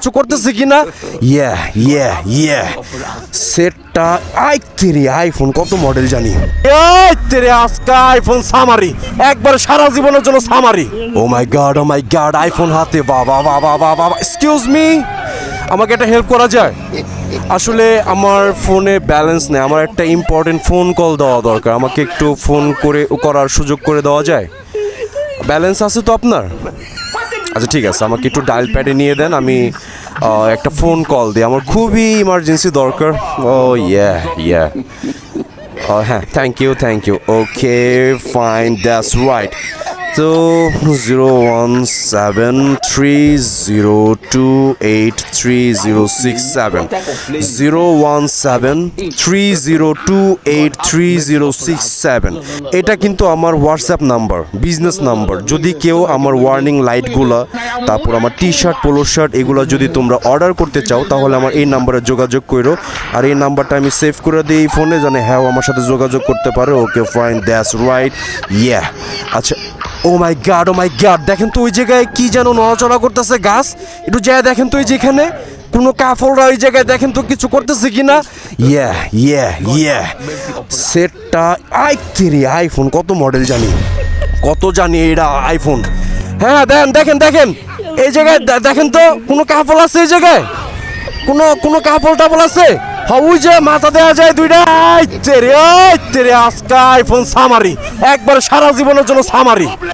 কিছু করতেছে কিনা? ইয়া ইয়া ইয়া সেটটা আই তেরে আইফোন কত মডেল জানি। এই তেরে, আজকে আইফোন সামারি একবার সারা জীবনের জন্য summary O my god oh my god iPhone হাতে, বাবা বাবা বাবা এক্সকিউজ মি আমাকে একটা হেল্প করা যায়? আসলে আমার ফোনে ব্যালেন্স নেই। আমার একটা ইম্পর্টেন্ট ফোন কল দেওয়া দরকার। আমাকে একটু ফোন করে, করার সুযোগ করে দেওয়া যায়? ব্যালেন্স আছে তো আপনার? আচ্ছা ঠিক আছে, আমাকে একটু ডায়াল প্যাডে নিয়ে দেন, আমি একটা ফোন কল দিই। আমার খুবই ইমার্জেন্সি দরকার। ও ইয়া ইয়া হ্যাঁ thank you thank you okay fine that's right তো zero one seven three zero two eight three zero six seven. Zero one seven three zero two eight three zero six seven. এটা কিন্তু আমার WhatsApp number, business number. যদি কেউ আমার warning লাইটগুলো, তারপর আমার টি শার্ট পোলো শার্ট এগুলো যদি তোমরা অর্ডার করতে চাও, তাহলে আমার এই নাম্বারে যোগাযোগ করো। আর এই নাম্বারটা আমি সেভ করে দিই ফোনে, জানে হ্যাঁ আমার সাথে যোগাযোগ করতে পারে। Okay fine that's right yeah আচ্ছা ও মাই গাড ও মাই গাড দেখেন তো ওই জায়গায় কি যেন নড়াচড়া করতেছে গাছ। একটু যায় দেখেন তো ওই যেখানে কোনো কাফলরা ওই জায়গায় দেখেন তো কিছু করতেছে কি না ইয়া ইয়া ইয়া সেটটা আই তেরে আইফোন কত মডেল জানি। কত জানি এটা আইফোন হ্যাঁ দেন দেখেন দেখেন। এই জায়গায় দেখেন তো কোনো কাফল আছে এই জায়গায়? কোনো কোনো কাপড় টাপল আছে? হ্যাঁ, যে মাথা দেওয়া যায় দুইটা। আই তেরে আই তেরে আজকে আইফোন সামারি। একবার সারা জীবনের জন্য সামারি।